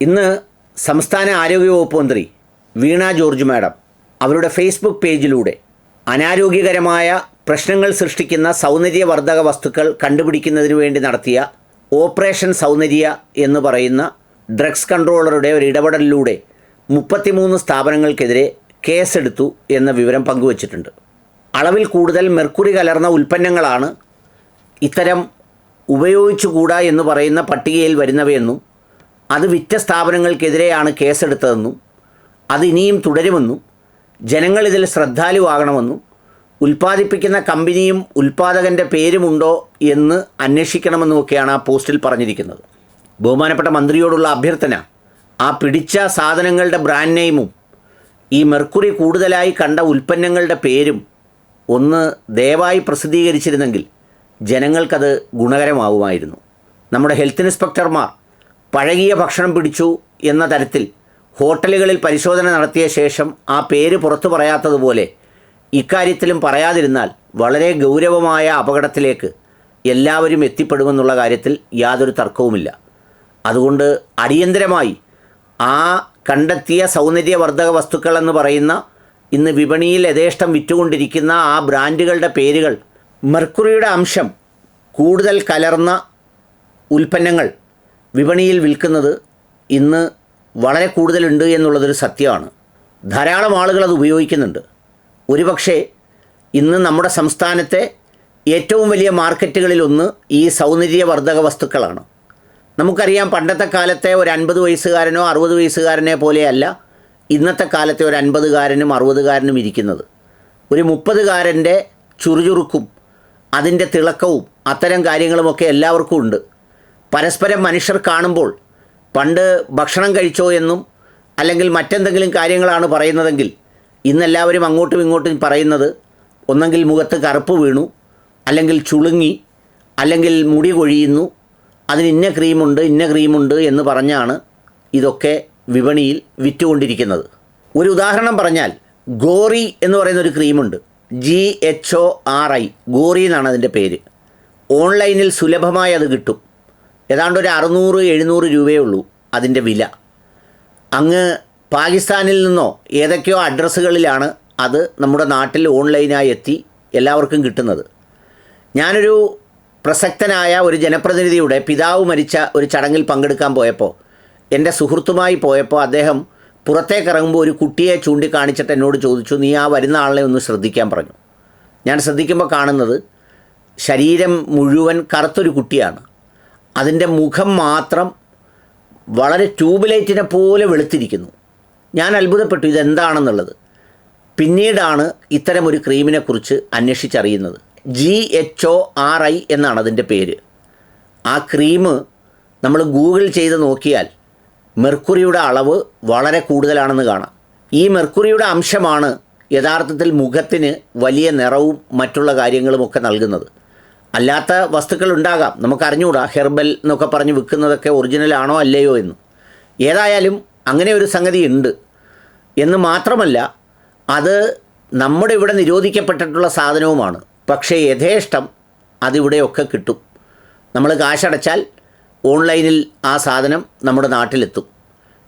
ഇന്ന് സംസ്ഥാന ആരോഗ്യവകുപ്പ് മന്ത്രി വീണ ജോർജ് മാഡം അവരുടെ ഫേസ്ബുക്ക് പേജിലൂടെ അനാരോഗ്യകരമായ പ്രശ്നങ്ങൾ സൃഷ്ടിക്കുന്ന സൗന്ദര്യവർദ്ധക വസ്തുക്കൾ കണ്ടുപിടിക്കുന്നതിന് വേണ്ടി നടത്തിയ ഓപ്പറേഷൻ സൗന്ദര്യ എന്ന് പറയുന്ന ഡ്രഗ്സ് കൺട്രോളറുടെ ഒരു ഇടപെടലിലൂടെ മുപ്പത്തിമൂന്ന് സ്ഥാപനങ്ങൾക്കെതിരെ കേസെടുത്തു എന്ന വിവരം പങ്കുവച്ചിട്ടുണ്ട്. അളവിൽ കൂടുതൽ മെർക്കുറി കലർന്ന ഉൽപ്പന്നങ്ങളാണ് ഇത്തരം ഉപയോഗിച്ചുകൂടാ എന്ന് പറയുന്ന പട്ടികയിൽ വരുന്നവയെന്നും അത് വിറ്റ സ്ഥാപനങ്ങൾക്കെതിരെയാണ് കേസെടുത്തതെന്നും അത് ഇനിയും തുടരുമെന്നും ജനങ്ങൾ ഇതിൽ ശ്രദ്ധാലുവാകണമെന്നും ഉൽപ്പാദിപ്പിക്കുന്ന കമ്പനിയും ഉൽപ്പാദകന്റെ പേരുമുണ്ടോ എന്ന് അന്വേഷിക്കണമെന്നുമൊക്കെയാണ് ആ പോസ്റ്റിൽ പറഞ്ഞിരിക്കുന്നത്. ബഹുമാനപ്പെട്ട മന്ത്രിയോടുള്ള അഭ്യർത്ഥന ആ പിടിച്ച സാധനങ്ങളുടെ ബ്രാൻഡ് നെയിമും ഈ മെർക്കുറി കൂടുതലായി കണ്ട ഉൽപ്പന്നങ്ങളുടെ പേരും ഒന്ന് ദയവായി പ്രസിദ്ധീകരിച്ചിരുന്നെങ്കിൽ ജനങ്ങൾക്കത് ഗുണകരമാവുമായിരുന്നു. നമ്മുടെ ഹെൽത്ത് ഇൻസ്പെക്ടർമാർ പഴകിയ ഭക്ഷണം പിടിച്ചു എന്ന തരത്തിൽ ഹോട്ടലുകളിൽ പരിശോധന നടത്തിയ ശേഷം ആ പേര് പുറത്തു പറയാത്തതുപോലെ ഇക്കാര്യത്തിലും പറയാതിരുന്നാൽ വളരെ ഗൗരവമായ അപകടത്തിലേക്ക് എല്ലാവരും എത്തിപ്പെടുമെന്നുള്ള കാര്യത്തിൽ യാതൊരു തർക്കവുമില്ല. അതുകൊണ്ട് അടിയന്തരമായി ആ കണ്ടെത്തിയ സൗന്ദര്യവർദ്ധക വസ്തുക്കൾ എന്ന് പറയുന്ന ഇന്ന് വിപണിയിൽ യഥേഷ്ടം വിറ്റുകൊണ്ടിരിക്കുന്ന ആ ബ്രാൻഡുകളുടെ പേരുകൾ മെർക്കുറിയുടെ അംശം കൂടുതൽ കലർന്ന ഉൽപ്പന്നങ്ങൾ വിപണിയിൽ വിൽക്കുന്നത് ഇന്ന് വളരെ കൂടുതലുണ്ട് എന്നുള്ളതൊരു സത്യമാണ്. ധാരാളം ആളുകൾ അത് ഉപയോഗിക്കുന്നുണ്ട്. ഒരുപക്ഷെ ഇന്ന് നമ്മുടെ സംസ്ഥാനത്തെ ഏറ്റവും വലിയ മാർക്കറ്റുകളിലൊന്ന് ഈ സൗന്ദര്യവർദ്ധക വസ്തുക്കളാണ്. നമുക്കറിയാം പണ്ടത്തെ കാലത്തെ ഒരു അൻപത് വയസ്സുകാരനോ അറുപത് വയസ്സുകാരനെ പോലെയല്ല ഇന്നത്തെ കാലത്തെ ഒരു അൻപതുകാരനും അറുപതുകാരനും ഇരിക്കുന്നത്. ഒരു മുപ്പതുകാരന്റെ ചുറുചുറുക്കും അതിന്റെ തിളക്കവും അത്തരം കാര്യങ്ങളുമൊക്കെ എല്ലാവർക്കും ഉണ്ട്. പരസ്പരം മനുഷ്യർ കാണുമ്പോൾ പണ്ട് ഭക്ഷണം കഴിച്ചോ എന്നും അല്ലെങ്കിൽ മറ്റെന്തെങ്കിലും കാര്യങ്ങളാണ് പറയുന്നതെങ്കിൽ ഇന്നെല്ലാവരും അങ്ങോട്ടും ഇങ്ങോട്ടും പറയുന്നത് ഒന്നെങ്കിൽ മുഖത്ത് കറുപ്പ് വീണു അല്ലെങ്കിൽ ചുളുങ്ങി അല്ലെങ്കിൽ മുടി കൊഴിയുന്നു അതിന് ഇന്ന ക്രീമുണ്ട് ഇന്ന ക്രീമുണ്ട് എന്ന് പറഞ്ഞാണ് ഇതൊക്കെ വിപണിയിൽ വിറ്റുകൊണ്ടിരിക്കുന്നത്. ഒരു ഉദാഹരണം പറഞ്ഞാൽ ഗോറി എന്ന് പറയുന്ന ഒരു ക്രീമുണ്ട്. G H O R I Ghori എന്നാണ് അതിന്റെ പേര്. ഓൺലൈനിൽ സുലഭമായി അത് കിട്ടും. ഏതാണ്ട് ഒരു അറുന്നൂറ് എഴുന്നൂറ് രൂപയേ ഉള്ളൂ അതിന്റെ വില. അങ്ങ് പാകിസ്ഥാനിൽ നിന്നോ ഏതൊക്കെയോ അഡ്രസ്സുകളിലാണ് അത് നമ്മുടെ നാട്ടിൽ ഓൺലൈനായി എത്തി എല്ലാവർക്കും കിട്ടുന്നത്. ഞാനൊരു പ്രസക്തനായ ഒരു ജനപ്രതിനിധിയുടെ പിതാവ് മരിച്ച ഒരു ചടങ്ങിൽ പങ്കെടുക്കാൻ പോയപ്പോൾ എന്റെ സുഹൃത്തുമായി പോയപ്പോൾ അദ്ദേഹം പുറത്തേക്ക് ഇറങ്ങുമ്പോൾ ഒരു കുട്ടിയെ ചൂണ്ടിക്കാണിച്ചിട്ട് എന്നോട് ചോദിച്ചു നീ ആ വരുന്ന ആളെ ഒന്ന് ശ്രദ്ധിക്കാൻ പറഞ്ഞു. ഞാൻ ശ്രദ്ധിക്കുമ്പോൾ കാണുന്നത് ശരീരം മുഴുവൻ കറുത്തൊരു കുട്ടിയാണ്. അതിന്റെ മുഖം മാത്രം വളരെ ട്യൂബ് ലൈറ്റിനെ പോലെ വെളുത്തിരിക്കുന്നു. ഞാൻ അത്ഭുതപ്പെട്ടു ഇതെന്താണെന്നുള്ളത്. പിന്നീടാണ് ഇത്തരം ഒരു ക്രീമിനെക്കുറിച്ച് അന്വേഷിച്ചറിയുന്നത്. G H O R I എന്നാണ് അതിന്റെ പേര്. ആ ക്രീം നമ്മൾ ഗൂഗിൾ ചെയ്ത് നോക്കിയാൽ മെർക്കുറിയുടെ അളവ് വളരെ കൂടുതലാണെന്ന് കാണാം. ഈ മെർക്കുറിയുടെ അംശമാണ് യഥാർത്ഥത്തിൽ മുഖത്തിന് വലിയ നിറവും മറ്റുള്ള കാര്യങ്ങളുമൊക്കെ നൽകുന്നത്. അല്ലാത്ത വസ്തുക്കൾ ഉണ്ടാകാം. നമുക്കറിഞ്ഞുകൂടാ ഹെർബൽ എന്നൊക്കെ പറഞ്ഞ് വിൽക്കുന്നതൊക്കെ ഒറിജിനലാണോ അല്ലയോ എന്ന്. ഏതായാലും അങ്ങനെ ഒരു സംഗതി ഉണ്ട്. എന്ന് മാത്രമല്ല അത് നമ്മുടെ ഇവിടെ നിരോധിക്കപ്പെട്ടിട്ടുള്ള സാധനവുമാണ്. പക്ഷേ യഥേഷ്ടം അതിവിടെയൊക്കെ കിട്ടും. നമ്മൾ കാശടച്ചാൽ ഓൺലൈനിൽ ആ സാധനം നമ്മുടെ നാട്ടിലെത്തും.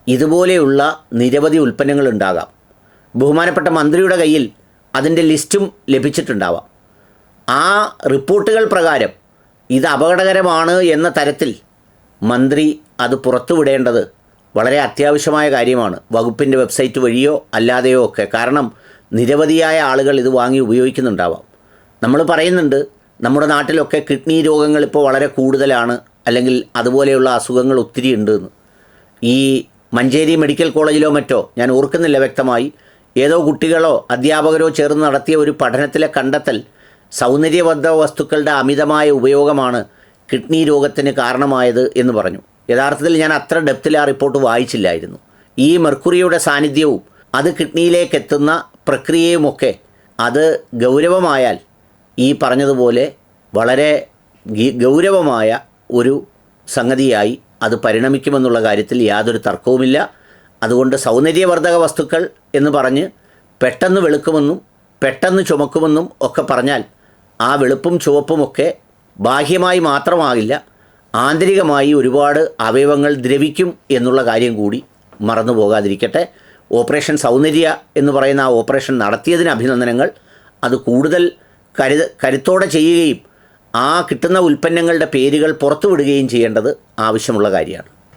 ഇതുപോലെയുള്ള നിരവധി ഉൽപ്പന്നങ്ങളുണ്ടാകാം ബഹുമാനപ്പെട്ട മന്ത്രിയുടെ കയ്യിൽ അതിന്റെ ലിസ്റ്റും ലഭിച്ചിട്ടുണ്ടാവാം. ആ റിപ്പോർട്ടുകൾ പ്രകാരം ഇത് അപകടകരമാണ് എന്ന തരത്തിൽ മന്ത്രി അത് പുറത്തുവിടേണ്ടത് വളരെ അത്യാവശ്യമായ കാര്യമാണ്. വകുപ്പിന്റെ വെബ്സൈറ്റ് വഴിയോ അല്ലാതെയോ ഒക്കെ. കാരണം നിരവധിയായ ആളുകൾ ഇത് വാങ്ങി ഉപയോഗിക്കുന്നുണ്ടാവാം. നമ്മൾ പറയുന്നുണ്ട് നമ്മുടെ നാട്ടിലൊക്കെ കിഡ്നി രോഗങ്ങൾ ഇപ്പോൾ വളരെ കൂടുതലാണ് അല്ലെങ്കിൽ അതുപോലെയുള്ള അസുഖങ്ങൾ ഒത്തിരി ഉണ്ട് എന്ന് ഈ മഞ്ചേരി മെഡിക്കൽ കോളേജിലോ മറ്റോ ഞാൻ ഓർക്കുന്നില്ല വ്യക്തമായി. ഏതോ കുട്ടികളോ അധ്യാപകരോ ചേർന്ന് നടത്തിയ ഒരു പഠനത്തിലെ കണ്ടെത്തൽ സൗന്ദര്യവർദ്ധക വസ്തുക്കളുടെ അമിതമായ ഉപയോഗമാണ് കിഡ്നി രോഗത്തിന് കാരണമായത് എന്ന് പറഞ്ഞു. യഥാർത്ഥത്തിൽ ഞാൻ അത്ര ഡെപ്തിൽ ആ റിപ്പോർട്ട് വായിച്ചില്ലായിരുന്നു. ഈ മെർക്കുറിയുടെ സാന്നിധ്യവും അത് കിഡ്നിയിലേക്ക് എത്തുന്ന പ്രക്രിയയുമൊക്കെ അത് ഗൗരവമായാൽ ഈ പറഞ്ഞതുപോലെ വളരെ ഗൗരവമായ ഒരു സംഗതിയായി അത് പരിണമിക്കുമെന്നുള്ള കാര്യത്തിൽ യാതൊരു തർക്കവുമില്ല. അതുകൊണ്ട് സൗന്ദര്യവർദ്ധക വസ്തുക്കൾ എന്ന് പറഞ്ഞ് പെട്ടെന്ന് വെളുക്കുമെന്നും പെട്ടെന്ന് ചുമക്കുമെന്നും ഒക്കെ പറഞ്ഞാൽ ആ വെളുപ്പും ചുവപ്പുമൊക്കെ ബാഹ്യമായി മാത്രമാകില്ല ആന്തരികമായി ഒരുപാട് അവയവങ്ങൾ ദ്രവിക്കും എന്നുള്ള കാര്യം കൂടി മറന്നു പോകാതിരിക്കട്ടെ. ഓപ്പറേഷൻ സൗന്ദര്യ എന്ന് പറയുന്ന ആ ഓപ്പറേഷൻ നടത്തിയതിന് അഭിനന്ദനങ്ങൾ. അത് കൂടുതൽ കരുത കരുത്തോടെ ചെയ്യുകയും ആ കിട്ടുന്ന ഉൽപ്പന്നങ്ങളുടെ പേരുകൾ പുറത്തുവിടുകയും ചെയ്യേണ്ടത് ആവശ്യമുള്ള കാര്യമാണ്.